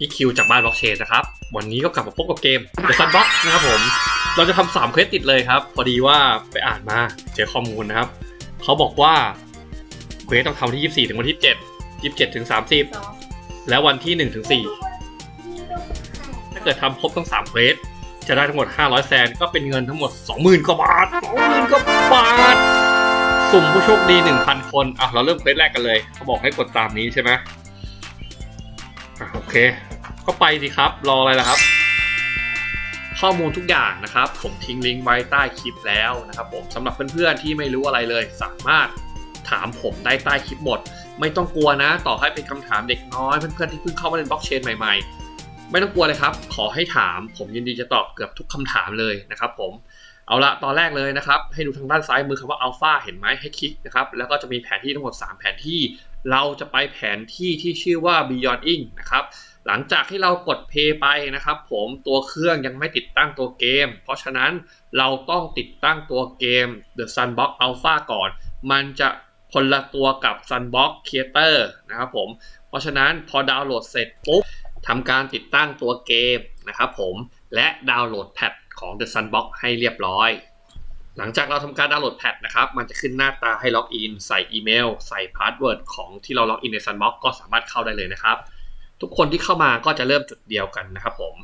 อีคิวจากบ้านบล็อกเชนนะครับ วันนี้ก็กลับมาพบกับเกม The Sandbox นะครับผม เราจะทำสามเควสติดเลยครับ พอดีว่าไปอ่านมาเจอข้อมูลนะครับ เขาบอกว่าเควสต้องทำที่ 24 ถึงวันที่ 7 27 ถึง 30 และวันที่ 1 ถึง 4 ถ้าเกิดทำครบทั้ง3เควสจะได้ทั้งหมด 500 แซนก็เป็นเงินทั้งหมด 20,000 กว่าบาท 20,000 กว่าบาท สุ่มผู้โชคดี 1,000 คน อะ เราเริ่มเควสแรกกันเลย เขาบอกให้กดตามนี้ใช่ไหม เค ก็ไปสิครับ รออะไรล่ะครับ ข้อมูลทุกอย่างนะครับ ผมทิ้งลิงก์ไว้ใต้คลิปแล้วนะครับผมสำหรับเพื่อนๆที่ไม่รู้อะไรเลย สามารถถามผมได้ใต้คลิปหมด ไม่ต้องกลัวนะ ต่อให้เป็นคำถามเด็กน้อย เพื่อนๆที่เพิ่งเข้ามาเล่นบล็อกเชนใหม่ๆ ไม่ต้องกลัวเลยครับ ขอให้ถาม ผมยินดีจะตอบเกือบทุกคำถามเลยนะครับ ผมเอาละตอนแรกเลยนะครับ ให้ดูทางด้านซ้ายมือคำว่าอัลฟาเห็นไหมให้คลิกนะครับ แล้วก็จะมีแผนที่ทั้งหมด 3 แผนที่ เราจะไปแผนที่ที่ชื่อว่า Beyond Ink นะครับ หลังจากที่เรากด Play ไปนะครับผมตัวเครื่องยังไม่ติดตั้งตัวเกม เพราะฉะนั้นเราต้องติดตั้งตัวเกม The Sunbox Alpha ก่อน มันจะคนละตัวกับ Sunbox Creator นะครับผม เพราะฉะนั้นพอดาวน์โหลดเสร็จปุ๊บทำการติดตั้งตัวเกมนะครับผม และดาวน์โหลดแพทของ The Sunbox ให้เรียบร้อย หลังจากเราทำการดาวน์โหลดแพทนะครับ มันจะขึ้นหน้าตาให้ล็อกอิน ใส่อีเมล ใส่พาสเวิร์ดของที่เราล็อกอินใน Sunbox ก็สามารถเข้าได้เลยนะครับ ทุกคนที่เข้ามาก็จะเริ่มจุดเดียวกันนะครับผม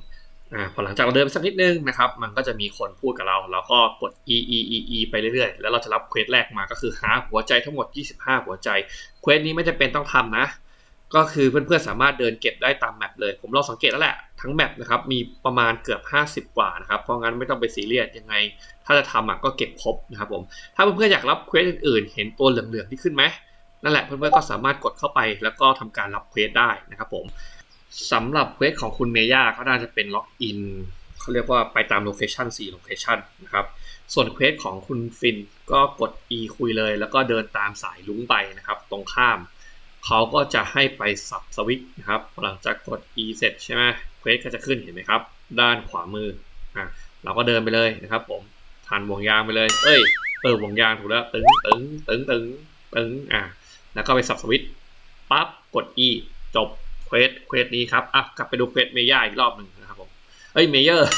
อ่าพอหลังจากเราเดินสักนิดนึงนะครับ มันก็จะมีคนพูดกับเรา แล้วก็กด e e e e ไปเรื่อยๆ แล้วเราจะรับเควสแรกมาก็คือหาหัวใจทั้งหมด 25 หัวใจ เควสนี้ไม่จำเป็นต้องทำนะ ก็คือเพื่อนๆสามารถเดินเก็บได้ตามแมปเลย ผมลองสังเกตแล้วแหละทั้งแมปนะครับมีประมาณเกือบ 50 กว่านะครับเพราะงั้นไม่ต้องไปซีเรียสยังไง ถ้าจะทำอะก็เก็บครบนะครับผมถ้าเพื่อนๆอยากรับเควสอื่นๆ เห็นตัวเหลืองๆที่ขึ้นไหมนั่นแหละเพื่อนๆก็สามารถกดเข้าไปแล้วก็ทำการรับเควสได้นะครับผมสำหรับเควสของคุณเมย่าก็น่าจะเป็นล็อกอินเขาเรียกว่าไปตามโลเคชัน4โลเคชันนะครับส่วนเควสของคุณฟินก็กด E คุยเลย แล้วก็เดินตามสายลุงไปนะครับ ตรงข้าม เขาก็จะให้ไปสับสวิตช์นะครับ หลังจากกด E เสร็จใช่ไหมเควสก็จะขึ้นเห็นไหมครับ ด้านขวามืออะเราก็เดินไปเลยนะครับผมทันวงยางไปเลย เอ้ยเออวงยางถูกแล้วตึงตึงตึงตึงตึงอะแล้วก็ไปสับสวิตช์ปั๊บกด E จบเควสเควสนี้ครับอะกลับไปดูเควสเมย่าอีกรอบหนึ่งนะครับผมเอ้ยเมเยอร์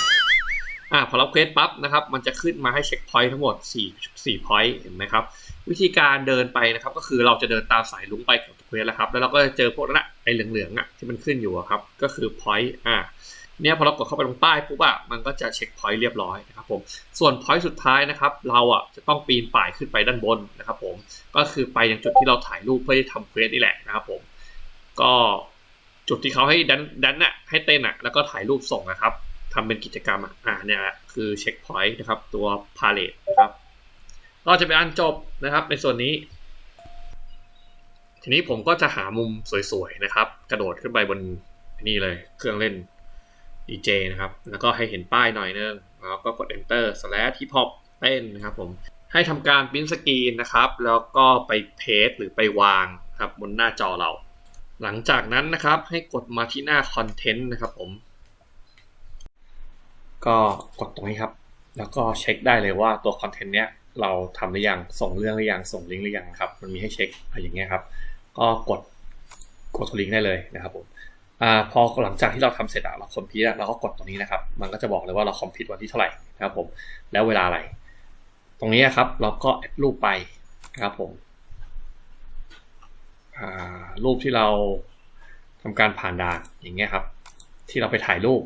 อะพอรับเควสปั๊บนะครับ มันจะขึ้นมาให้เช็คพอยต์ทั้งหมด4 4พอยต์เห็นไหมครับ วิธีการเดินไปนะครับ ก็คือเราจะเดินตามสายลุงไปกับเควสแล้วครับ แล้วเราก็จะเจอพวกนั้นอะไอ้เหลืองๆอะที่มันขึ้นอยู่ครับ ก็คือพอยต์อะเนี่ยพอเรากดเข้าไปตรงป้ายปุ๊บอะมันก็จะเช็คพอยต์เรียบร้อยนะครับผมส่วนพอยต์สุดท้ายนะครับ เราอะจะต้องปีนป่ายขึ้นไปด้านบนนะครับผมก็คือไปยังจุดที่เราถ่ายรูปเพื่อที่ทำเควสนี่แหละนะครับผมก็จุดที่เขาให้ดันดันน่ะให้เต้นอะแล้วก็ถ่ายรูปส่งนะครับทำเป็นกิจกรรมอะอ่าเนี่ยแหละคือเช็คพอยต์นะครับ ตัวพาเลทนะครับ ก็จะเป็นอันจบนะครับในส่วนนี้ ทีนี้ผมก็จะหามุมสวยๆนะครับ กระโดดขึ้นไปบนนี่เลยเครื่องเล่น DJ นะครับ แล้วก็ให้เห็นป้ายหน่อยนึงแล้วก็กด enter slash hip hop เต้นนะครับผมให้ทำการพิมพ์สกรีนนะครับ แล้วก็ไปเพจหรือไปวางครับบนหน้าจอเรา หลังจากนั้นนะครับให้กดมาที่หน้าคอนเทนต์นะครับผม ก็กดตรงนี้ครับ แล้วก็เช็คได้เลยว่าตัวคอนเทนต์เนี้ย เราทำหรือยังส่งเรื่องหรือยังส่งลิงก์หรือยังครับ มันมีให้เช็คอะไรอย่างเงี้ยครับ ก็กดกดลิงก์ได้เลยนะครับผมอ่าพอหลังจากที่เราทำเสร็จอะเราคอมพิวต์เราก็กดตรงนี้นะครับ มันก็จะบอกเลยว่าเราคอมพิวต์วันที่เท่าไหร่นะครับผมแล้วเวลาอะไร ตรงนี้ครับ เราก็แอดรูปไปนะครับผมอ่ารูปที่เราทำการผ่านด่านอย่างเงี้ยครับ ที่เราไปถ่ายรูป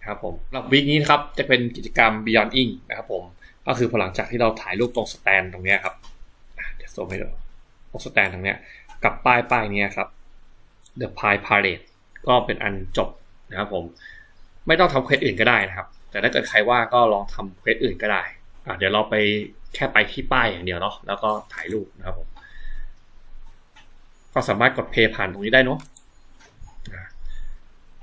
นะครับผมสำหรับวีคนี้นครับจะเป็นกิจกรรม Beyond Ink นะครับผม ก็คือพอหลังจากที่เราถ่ายรูปตรงสแตนตรงนี้ครับเดี๋ยวโซมให้ดูตรงสแตนตรงนี้กับป้ายป้ายนี้ครับ The Pie Parade ก็เป็นอันจบนะครับผมไม่ต้องทำเควสอื่นก็ได้นะครับ แต่ถ้าเกิดใครว่าก็ลองทำเควสอื่นก็ได้อะเดี๋ยวเราไปแค่ไปที่ป้ายอย่างเดียวเนาะแล้วก็ถ่ายรูปนะครับผมก็สามารถกดเพย์ผ่านตรงนี้ได้เนาะ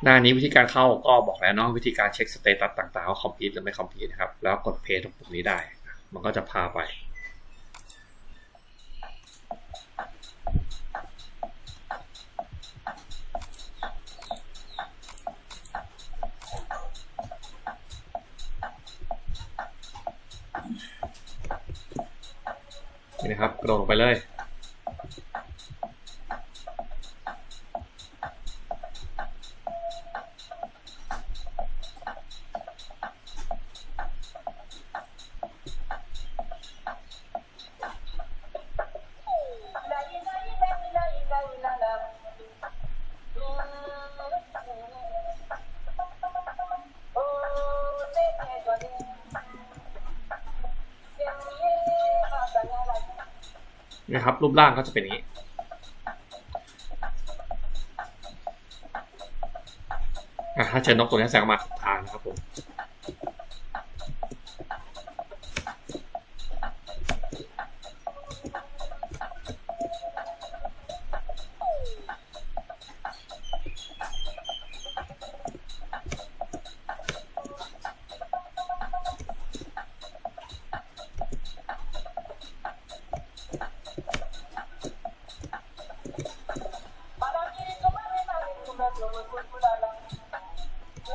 หน้านี้วิธีการเข้าก็บอกแล้วเนาะวิธีการเช็คสเตตัสต่างๆว่าคอมพิวต์หรือไม่คอมพิวต์นะครับ แล้วกดเพย์ตรงปุ่มนี้ได้ มันก็จะพาไป นี่นะครับกระโดดลงไปเลย นะครับ รูปร่างก็จะเป็นนี้ถ้าเชิญนกตัวนี้แสงออกมา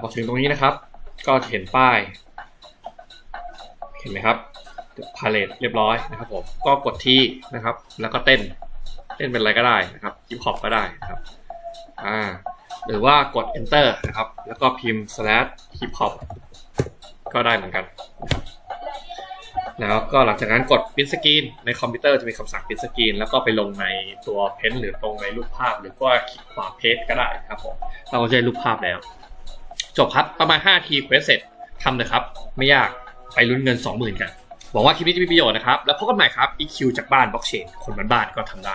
พอถึงตรงนี้นะครับ ก็จะเห็นป้าย เห็นไหมครับพาเลทเรียบร้อยนะครับผมก็กดที่นะครับ แล้วก็เต้น เต้นเป็นอะไรก็ได้นะครับฮิปฮอปก็ได้นะครับอ่าหรือว่ากด enter นะครับ แล้วก็พิมพ์ slash hip hop ก็ได้เหมือนกัน แล้วก็หลังจากนั้นกด print screen ในคอมพิวเตอร์จะมีคำสั่ง print screen แล้วก็ไปลงในตัวเพ้นหรือตรงในรูปภาพ หรือว่าคลิกขวาเพจก็ได้นะครับผมเราก็จะได้รูปภาพแล้ว จบครับ ประมาณ 5 ทีเควสเสร็จทำเลยครับ ไม่ยากไปลุ้นเงิน 20,000 กันบอกว่าคลิปนี้จะมีประโยชน์นะครับ แล้วพบกันใหม่ครับ EQ จากบ้านบล็อกเชนคนบ้านๆก็ทำได้